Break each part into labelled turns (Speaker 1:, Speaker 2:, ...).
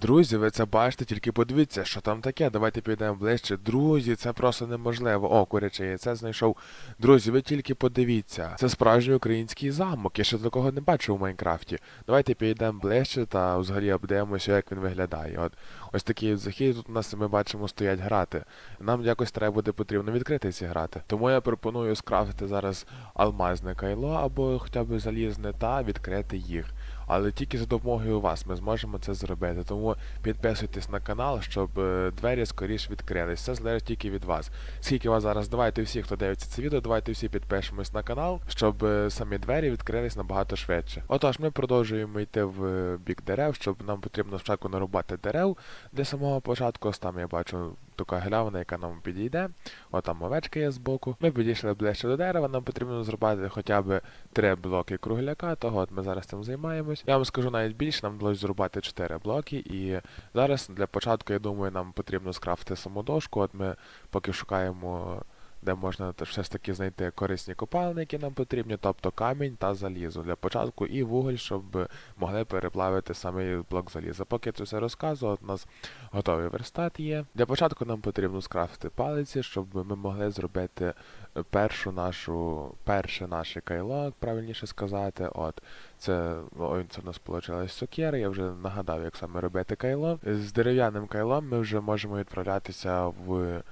Speaker 1: Друзі, ви це бачите, тільки подивіться, що там таке. Давайте підемо ближче. Друзі, це просто неможливо. О, куряче яйце знайшов. Друзі, ви тільки подивіться. Це справжній український замок. Я ще такого не бачив у Майнкрафті. Давайте підійдемо ближче та взагалі обдивимося, як він виглядає. От ось такий захід тут у нас ми бачимо стоять грати. Нам якось треба буде потрібно відкрити ці грати. Тому я пропоную скрафтити зараз алмазне кайло або хоча б залізне та відкрити їх. Але тільки за допомогою вас ми зможемо це зробити. Тому підписуйтесь на канал, щоб е, двері скоріше відкрились. Це залежить тільки від вас. Скільки вас зараз, давайте всі, хто дивиться це відео, давайте всі підпишемось на канал, щоб е, самі двері відкрились набагато швидше. Отож, ми продовжуємо йти в е, бік дерев, щоб нам потрібно спочатку нарубати дерев для самого початку. Ось там я бачу така галявина, яка нам підійде. О, там овечка є збоку. Ми підійшли ближче до дерева, нам потрібно зробити хоча б три блоки кругляка, того от ми зараз цим займаємось. Я вам скажу навіть більше, нам вдалося зрубати 4 блоки, і зараз для початку, я думаю, нам потрібно скрафти саму дошку. От ми поки шукаємо. Де можна все ж таки знайти корисні копалини, які нам потрібні, тобто камінь та залізо для початку, і вуголь, щоб могли переплавити саме блок заліза. Поки це все розказую, у нас готовий верстат є. Для початку нам потрібно скрафтити палиці, щоб ми могли зробити е, першу нашу, перше наше кайло, правильніше сказати. От це, ой, це у нас вийшла сокира, я вже нагадав, як саме робити кайло. З дерев'яним кайлом ми вже можемо відправлятися в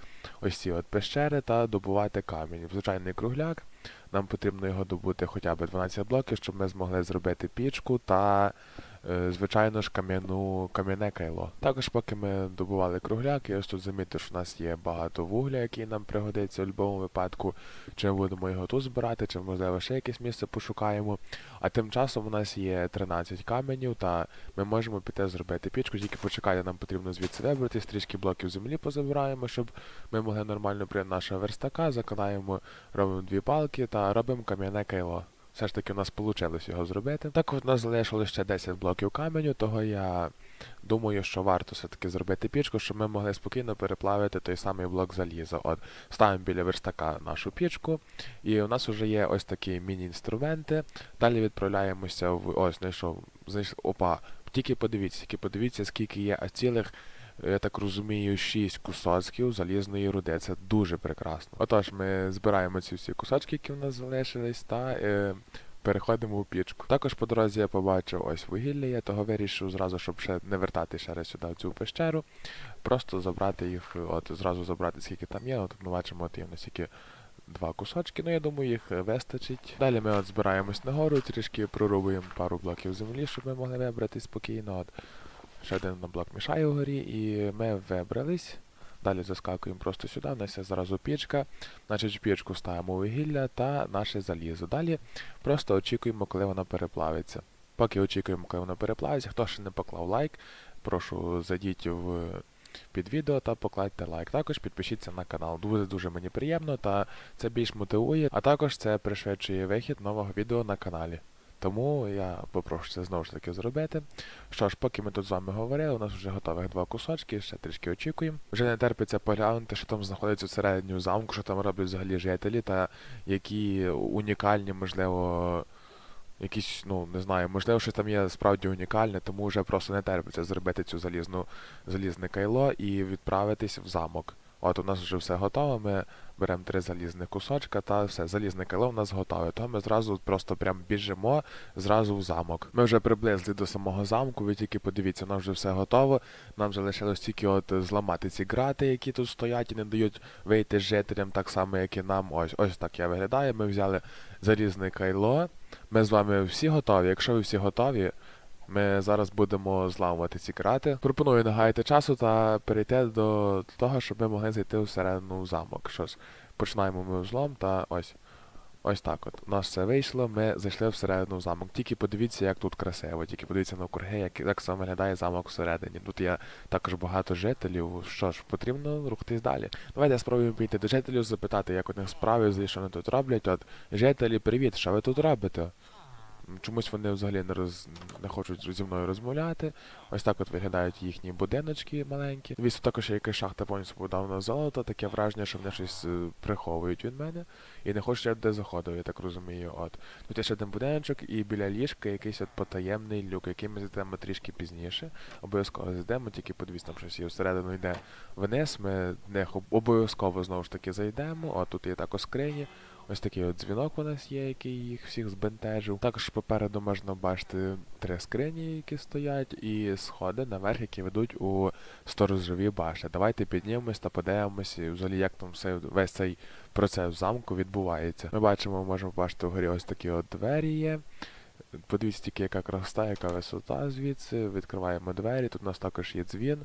Speaker 1: ось ці от пещери та добувати камінь. Звичайний кругляк. Нам потрібно його добути хоча б 12 блоків, щоб ми змогли зробити пічку та, е, звичайно ж, кам'яну кам'яне кайло. Також, поки ми добували кругляк, я ось тут замітив, що в нас є багато вугля, який нам пригодиться в будь-якому випадку. Чи ми будемо його тут збирати, чи можливо ще якесь місце пошукаємо. А тим часом у нас є 13 каменів, та ми можемо піти зробити пічку, тільки почекайте, нам потрібно звідси вибратись, трішки блоків землі позабираємо, щоб ми могли нормально прийти нашого верстака, закладаємо, робимо дві палки та робимо кам'яне кайло. Все ж таки у нас вийшло його зробити. Так от у нас залишилось ще 10 блоків каменю, того я думаю, що варто все-таки зробити пічку, щоб ми могли спокійно переплавити той самий блок заліза. От ставимо біля верстака нашу пічку, і у нас вже є ось такі міні-інструменти. Далі відправляємося в. Ось, знайшов. Опа. Тільки подивіться, тільки подивіться, скільки є цілих. Я так розумію, 6 кусочків залізної руди. Це дуже прекрасно. Отож, ми збираємо ці всі кусочки, які в нас залишились, та е, переходимо у пічку. Також по дорозі я побачив ось вугілля, я того вирішив зразу, щоб ще не вертати ще раз сюди в цю пещеру. Просто забрати їх, от зразу забрати, скільки там є. От ми бачимо, от є в нас тільки два кусочки, ну я думаю, їх вистачить. Далі ми от збираємось нагору, трішки прорубуємо пару блоків землі, щоб ми могли вибрати спокійно. От. Ще один на блок мішає вгорі, і ми вибрались. Далі заскакуємо просто сюди, у нас є зразу пічка. Значить, в пічку ставимо вугілля та наше залізо. Далі просто очікуємо, коли воно переплавиться. Поки очікуємо, коли воно переплавиться, хто ще не поклав лайк, прошу зайдіть в під відео та покладьте лайк. Також підпишіться на канал. Дуже-дуже мені приємно та це більш мотивує, а також це пришвидшує вихід нового відео на каналі. Тому я попрошу це знову ж таки зробити. Що ж, поки ми тут з вами говорили, у нас вже готових два кусочки, ще трішки очікуємо. Вже не терпиться поглянути, що там знаходиться всередині замку, що там роблять взагалі жителі, та які унікальні, можливо, якісь, ну, не знаю, можливо, що там є справді унікальне, тому вже просто не терпиться зробити цю залізну залізне кайло і відправитись в замок. От у нас вже все готово, ми беремо три залізних кусочка та все, залізне кайло у нас готове. То ми зразу просто прям біжимо зразу в замок. Ми вже приблизили до самого замку, ви тільки подивіться, у нас вже все готово. Нам залишилось тільки от зламати ці грати, які тут стоять і не дають вийти жителям, так само, як і нам. Ось ось так я виглядаю. Ми взяли залізне кайло. Ми з вами всі готові. Якщо ви всі готові, ми зараз будемо зламувати ці крати. Пропоную не гаяти часу та перейти до того, щоб ми могли зайти всередину замок. Що ж, починаємо ми взлом та ось. Ось так от. У нас все вийшло, ми зайшли всередину в замок. Тільки подивіться, як тут красиво, тільки подивіться на круги, як, як саме виглядає замок всередині. Тут є також багато жителів. Що ж, потрібно рухатись далі. Давайте спробуємо піти до жителів, запитати, як у них справи, що вони тут роблять. От, жителі, привіт, що ви тут робите? Чомусь вони взагалі не роз не хочуть зі мною розмовляти. Ось так от виглядають їхні будиночки маленькі. Звісно, також якась шахта повністю побудована з золота. Таке враження, що вони щось е, приховують від мене і не хочуть я туди заходити, я так розумію. От тут є ще один будиночок, і біля ліжка якийсь от потаємний люк, який ми зайдемо трішки пізніше. Обов'язково зайдемо, тільки подивіться, там щось є всередину йде вниз. Ми них обов'язково знову ж таки зайдемо. От тут є також скрині. Ось такий от дзвінок у нас є, який їх всіх збентежив. Також попереду можна бачити три скрині, які стоять, і сходи наверх, які ведуть у сторожові башти. Давайте піднімемось та подивимося, взагалі, як там все, весь цей процес замку відбувається. Ми бачимо, можемо бачити вгорі ось такі от двері є. Подивіться тільки, яка краса, яка висота звідси. Відкриваємо двері. Тут у нас також є дзвін.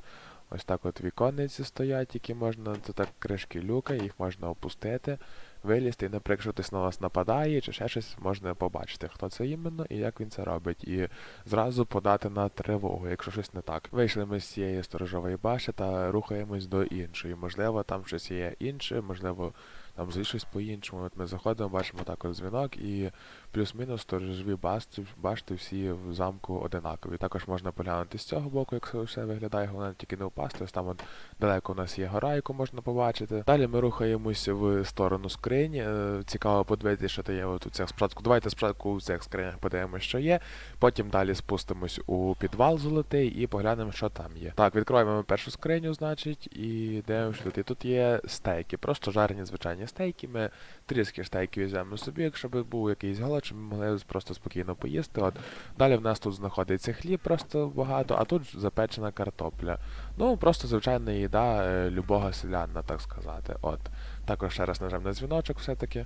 Speaker 1: Ось так от віконниці стоять, які можна, це так кришки люка, їх можна опустити, вилізти, і, наприклад, якщо хтось на вас нападає, чи ще щось можна побачити, хто це іменно і як він це робить. І зразу подати на тривогу, якщо щось не так. Вийшли ми з цієї сторожової башти та рухаємось до іншої. Можливо, там щось є інше, можливо, там взагалі щось по-іншому. От ми заходимо, бачимо так от дзвінок і плюс-мінус сторожові башти, башти всі в замку одинакові. Також можна поглянути з цього боку, як все виглядає, головне тільки не впасти. Ось там от далеко у нас є гора, яку можна побачити. Далі ми рухаємося в сторону скрині. Е, Цікаво подивитися, що то є от у цих спочатку. Давайте спочатку у цих скринях подивимося, що є. Потім далі спустимось у підвал золотий і поглянемо, що там є. Так, відкриваємо першу скриню, значить, і дивимося, що. Тут є стейки, просто жарені звичайні стейки. Ми тріски стейки візьмемо собі, якщо б був якийсь голод, ми могли просто спокійно поїсти. От далі в нас тут знаходиться хліб просто багато, а тут запечена картопля. Ну, просто звичайна їда е, любого селянина, так сказати. От. Також ще раз нажав на дзвіночок все-таки.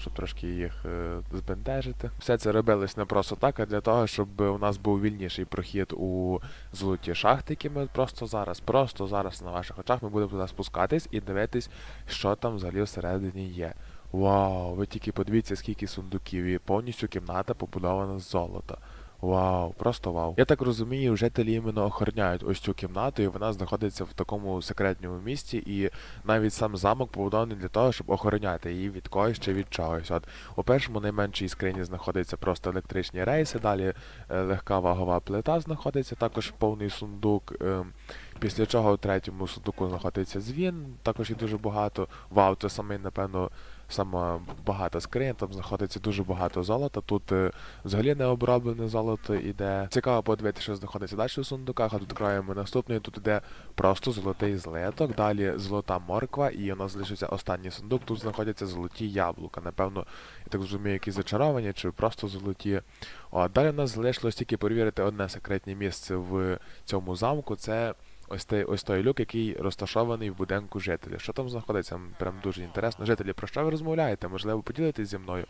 Speaker 1: Щоб трошки їх е, збентежити. Все це робилось не просто так, а для того, щоб у нас був вільніший прохід у золоті шахти, які ми просто зараз, просто зараз на ваших очах ми будемо туди спускатись і дивитись, що там взагалі всередині є. Вау, ви тільки подивіться, скільки сундуків, і повністю кімната побудована з золота. Вау, просто вау. Я так розумію, жителі іменно охороняють ось цю кімнату, і вона знаходиться в такому секретньому місці, і навіть сам замок побудований для того, щоб охороняти її від когось чи від чогось. От у першому найменшій скрині знаходиться просто електричні рейси, далі е, легка вагова плита знаходиться, також повний сундук. ем, Після чого у третьому сундуку знаходиться дзвін, також їх дуже багато. Вау, це саме, напевно, сама багата скриня, там знаходиться дуже багато золота. Тут е, взагалі не оброблене золото іде. Цікаво подивитися, що знаходиться далі у сундуках, а тут краємо наступний. Тут іде просто золотий злиток, далі золота морква, і у нас залишиться останній сундук. Тут знаходяться золоті яблука. Напевно, я так розумію, які зачаровані чи просто золоті. О, далі у нас залишилось тільки перевірити одне секретне місце в цьому замку. Це ось той, ось той люк, який розташований в будинку жителів. Що там знаходиться? Прям дуже інтересно. Жителі, про що ви розмовляєте? Можливо, поділитесь зі мною.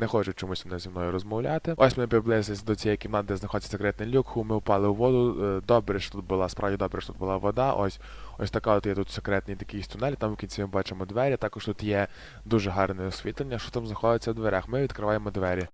Speaker 1: Не хочуть чомусь вони зі мною розмовляти. Ось ми приблизились до цієї кімнати, де знаходиться секретний люк. Ми впали у воду. Е, Добре, що тут була, справді добре, що тут була вода. Ось ось така от є тут секретний такий тунель. Там в кінці ми бачимо двері. Також тут є дуже гарне освітлення. Що там знаходиться в дверях? Ми відкриваємо двері.